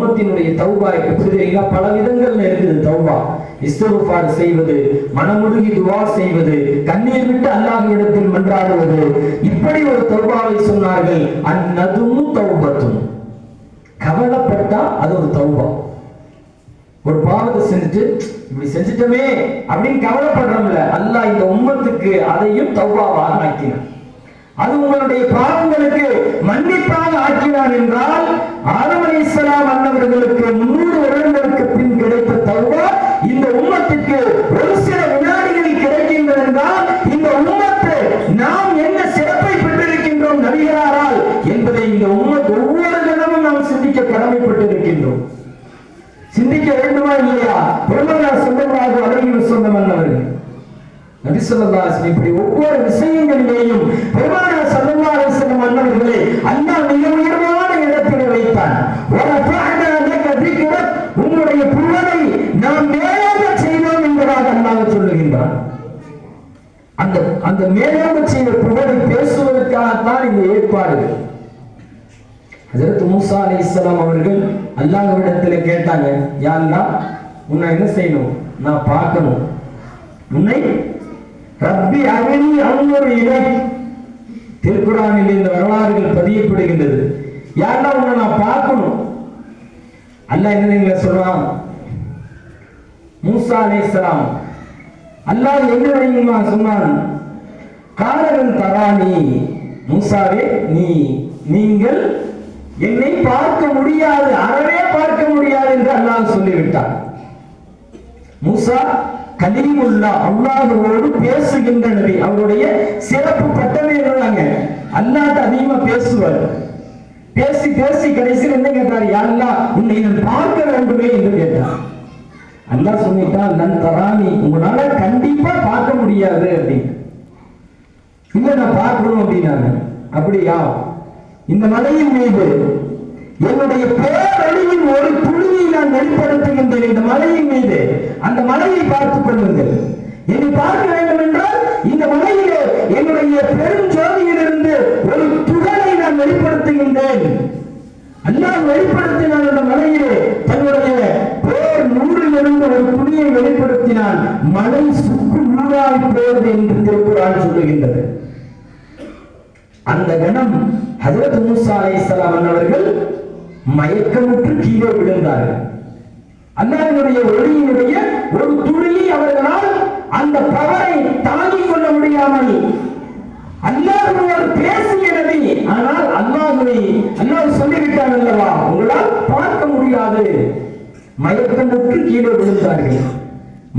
குடும்பத்தினுடைய தௌபா எப்படி தெரியுங்களா பல விதங்கள்ல இருக்குது தௌபா. இஸ்திகுஃபார் செய்வது மனமுருகி துவா செய்வது கண்ணீர் விட்டு அல்லாஹ்விடத்தில் மன்றாடுவது. இப்படி ஒரு தௌபாவை சொன்னார்கள். அந்நதும் தௌபத்தும். கவலைப்பட்டா அது ஒரு தௌபா. ஒரு பாவத்தை செஞ்சுட்டு இப்படி செஞ்சுட்டோமே அப்படின்னு கவலைப்படுறோம்ல. அல்லாஹ் இந்த உம்மத்துக்கு அதையும் தௌபாவாக ஆக்கினான். அது உங்களுடைய பாவம் மன்னிப்பாக ஆக்கினான் என்றால் ஆதம் அலைஹிஸ்ஸலாம் அன்னவர்களுக்கு முன்னூறு வருடங்களுக்கு பின் கிடைத்த தௌபா இந்த உம்மத்துக்கு ஒரு சில வினாடிகளில் கிடைக்கின்றது என்றால் இந்த உம்மத்து நாம் என்ன சிறப்பை பெற்றிருக்கின்றோம் நபிகளாரால் என்பதை இந்த உம்மத் ஒவ்வொரு தினமும் நாம் சிந்திக்க கடமைப்பட்டிருக்கின்றோம் சிந்திக்க வேண்டுமா இல்லையா பெருமனார் சொல்லமாக அழகில் சொந்தமன்னவர்கள் நபி இப்படி ஒவ்வொரு விஷயங்களிலேயும் பெருமான ஸல்லல்லாஹு மன்னர்களை அண்ணா மிக உயர்வான இடத்தில் வைத்தான். உங்களுடைய புகழை நாம் மேலாக செய்தோம் என்பதாக அல்லாஹ் சொல்லுகின்றான். அந்த அந்த மேலாக செய்த புகழை பேசுவதற்காகத்தான் இந்த ஏற்பாடு. அதற்கு மூசா அலைஹிஸ்ஸலாம் அவர்கள் அல்லாஹ்விடத்தில் கேட்டாங்க யாருன்னா உன்னை என்ன செய்யணும்? நான் பார்க்கணும். உன்னை ரப்பி அவனி அன்னொரு இலை திருக்குறானில் இந்த வரலாறுகள் பதியப்படுகின்றது. யாரா உன்னை நான் பார்க்கணும்? அல்ல என்ன சொல்றான்? மூசா அலேஸ்லாம் அல்லாஹ் என்ன தெரியுமா சொன்னான்? காரணம் தராணி மூசாவே நீ நீங்கள் என்னை பார்க்க முடியாது அறவே பார்க்க முடியாது என்று அல்லாஹ் சொல்லிவிட்டான். மூசா கலீமுல்லா அல்லாஹோடு பேசுகின்ற நபி. அவருடைய சிறப்பு பட்டமே என்னங்க அல்லாட்ட அதிகமா பேசுவார். பேசி பேசி கடைசியில் என்ன கேட்டார்? யா உன்னை நான் பார்க்க வேண்டுமே என்று கேட்டார். அல்லாஹ் சொல்லிட்டான் நன் தராமி உங்களால கண்டிப்பா பார்க்க முடியாது அப்படின்னு. இல்ல நான் பார்க்கணும் அப்படின்னாங்க அப்படியா? இந்த மலையின் மீது என்னுடைய பேரழிவின் ஒரு துளியை நான் வெளிப்படுத்துகின்றேன் இந்த மலையின் மீது. அந்த மலையை பார்த்துக் கொள்ளுங்கள். என்னை பார்க்க வேண்டும் என்றால் இந்த மலையிலே என்னுடைய பெரும் ஜோதியிலிருந்து ஒரு துகளை நான் வெளிப்படுத்துகின்றேன். அல்லாஹ் வெளிப்படுத்தினான் அந்த மலையிலே. தன்னுடைய பேர் நூறிலிருந்து ஒரு துணியை வெளிப்படுத்தினான். மலை சுக்கு நூறாய் போவது என்று திருக்குறான் சொல்லுகின்றது. அந்த கணம் ஹஜரத் மூசா அலைஹிஸ்ஸலாம் அவர்கள் மயக்கமுற்று கீழே விழுந்தார்கள். அல்லாஹ்வினுடைய ஒளியினுடைய ஒரு துளியை அவர்களால் அந்த பவரை தாங்கிக் கொள்ள முடியாமல் அல்லாஹ்வோடு பேசிய ஆனால் அல்லாஹ்வை அல்லாஹ் சொல்லிவிட்டார் அல்லவா? உங்களால் பார்க்க முடியாது. மயக்கமுற்று கீழே விழுந்தார்கள்.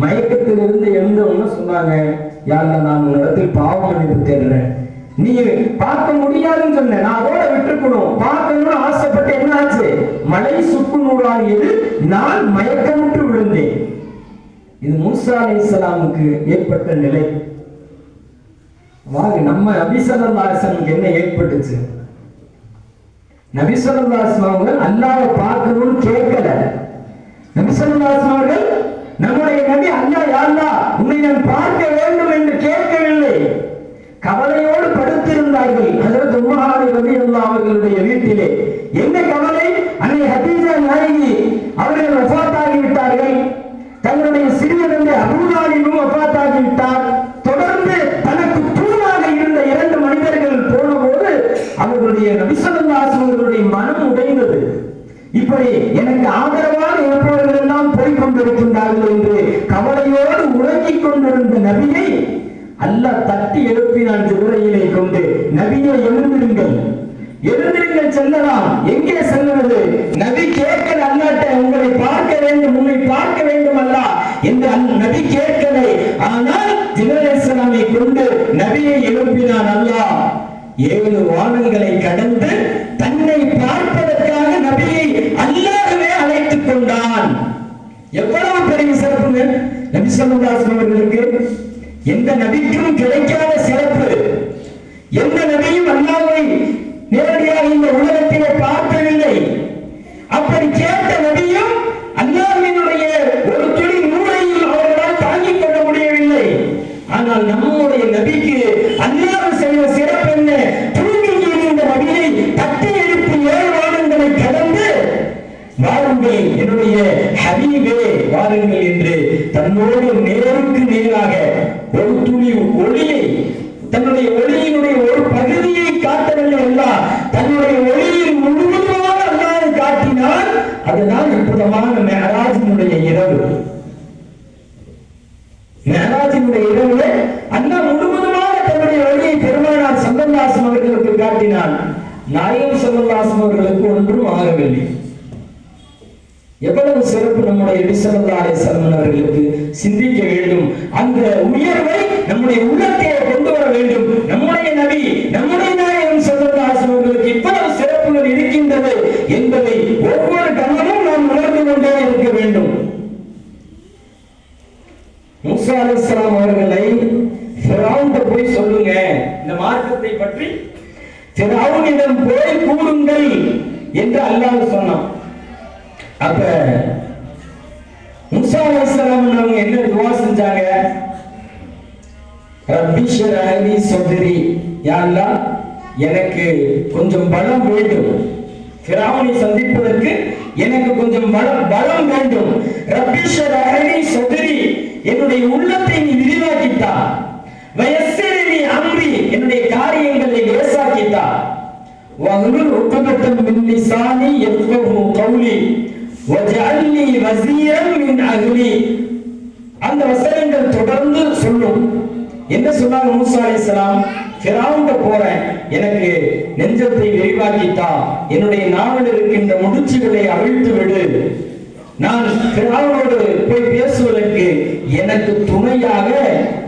மயக்கத்திலிருந்து எழுந்தவங்க சொன்னாங்க யாருல நான் உன்னிடத்தில் பாவம் மன்னிப்பு தேடுறேன். நீ பார்க்க முடியாதுன்னு சொன்ன. நான் அதோட விட்டுருக்கணும் பார்க்கணும் மலை சுக்கு நூலாகியது நான் மயக்கமுற்று விழுந்தேன். இது மூசா அலைஹிஸ்ஸலாமுக்கு ஏற்பட்ட நிலை. வாங்க நம்ம நபிசல்லாசனுக்கு என்ன ஏற்பட்டுச்சு? நபிசல்லாசன் அவங்க அல்லாஹ்வை பார்க்கணும்னு கேட்கல. நபிசல்லாசன் அவர்கள் நம்முடைய நபி அல்லா யாருலா உன்னை நான் பார்க்க வேண்டும் என்று கேட்கவில்லை. கவலையோடு படுத்திருந்தார்கள். ஹஜரத் உம்மஹாரி அல்லா அவர்களுடைய வீட்டிலே. என்ன கவலை? அவர்கள் ஒப்பாத்தாகி விட்டார்கள் தங்களுடைய சிறிய தந்தை அபூதாலிபும் விட்டார் தொடர்ந்து தனக்கு தூணாக இருந்த இரண்டு மனிதர்கள் போனபோது அவர்களுடைய நபிசல்லாசன் அவர்களுடைய மனம் உடைந்தது. இப்படி எனக்கு ஆதரவாக இருப்பவர்கள் எல்லாம் போய் கொண்டிருக்கின்றார்கள் என்று கவலையோடு உறங்கிக் கொண்டிருந்த நபியை அல்ல தட்டி எழுப்பினான் ஜிப்ரையிலை கொண்டு. நபியை எழுந்திருங்கள். எழுந்திருங்கள் செல்லலாம். எங்கே செல்லுவது? நபி கேட்கல அல்லாட்ட உங்களை பார்க்க வேண்டும் உங்களை பார்க்க வேண்டும் அல்ல என்று அந்த நபி கேட்கலை. ஆனால் ஜிப்ரேசலாமை கொண்டு நபியை எழுப்பினான் அல்லாஹ். ஏழு வானங்களை கடந்து தன்னை பார்ப்பதற்காக நபியை அல்லாகவே அழைத்துக் கொண்டான். எவ்வளவு பெரிய சிறப்புங்க? நபி சொல்லுதாசன் அவர்களுக்கு எந்த நபிக்கும் கிடைக்காத சிறப்பு. எந்த நபியும் அல்லாவை நேரடியாக இந்த உலகத்திலே பார்த்ததில்லை அப்படி கேட்ட நபியும் அல்லாஹ்வினுடைய ஒரு துளி நூலையும் அவர்களால் தாங்கிக் கொள்ள முடியவில்லை. ஆனால் நம்முடைய நபிக்கு அல்லாஹ் செய்த சிறப்பு என்ன? தூங்கி இந்த நபியை தட்டி எழுப்பி ஏழு வாரங்களை கடந்து வாருங்கள் என்னுடைய ஹபீபே வாருங்கள் என்று தன்னோடு நேருக்கு நேராக ஒரு துளி ஒளியை தன்னுடைய ஒளியினுடைய நாயம் சந்தந்தாசம் அவர்களுக்கு ஒன்றும் ஆகவில்லை. எவ்வளவு சிறப்பு நம்முடைய நபிசல்லா அலிசல்மன் அவர்களுக்கு சிந்திக்க வேண்டும். அந்த உயர்வை நம்முடைய உள்ளத்தை கொண்டு வர வேண்டும். நம்முடைய நபி நம்முடைய நாயகம் சல்லல்லாஹு அவர்களுக்கு இவ்வளவு சிறப்புகள் இருக்கின்றது என்பதை ஒவ்வொரு கணமும் நாம் உணர்ந்து கொண்டே இருக்க வேண்டும். முசா அலிஸ்லாம் அவர்களை போய் சொல்லுங்க. இந்த மார்க்கத்தை பற்றி ஃபிரௌனிடம் போய் கூடுங்கள் என்று அல்லாஹ் சொன்னான். அப்ப முசா அலிஸ்லாம் அவங்க என்ன துவா செஞ்சாங்க? ரப்பி அலி சௌதரி. யாரெல்லாம் எனக்கு கொஞ்சம் பலம் வேண்டும். பிராமணி சந்திப்பதற்கு எனக்கு கொஞ்சம் பலம் பலம் வேண்டும். ரப்பி அலி சௌதரி என்னுடைய உள்ளத்தை நீ விரிவாக்கித்தா வயசிரி அம்ரி என்னுடைய காரியங்களை லேசாக்கித்தா வஹ்லுல் உக்தத்தம் மின் லிசானி யஃப்கஹு கௌலி. வஜஅல்னி வஸீரன் மின் அஹ்லி. அந்த வசனங்கள் தொடர்ந்து சொல்லும். என்ன சொன்னாங்க மூசா அலைஹிஸ்ஸலாம் ஃபிரௌன்ட போறேன் எனக்கு நெஞ்சத்தை விரிவாக்கித்தா என்னுடைய நாவல் இருக்கின்ற முடிச்சுகளை அவிழ்த்து விடு. நான் ஃபிரௌனோடு போய் பேசுவதற்கு எனக்கு துணையாக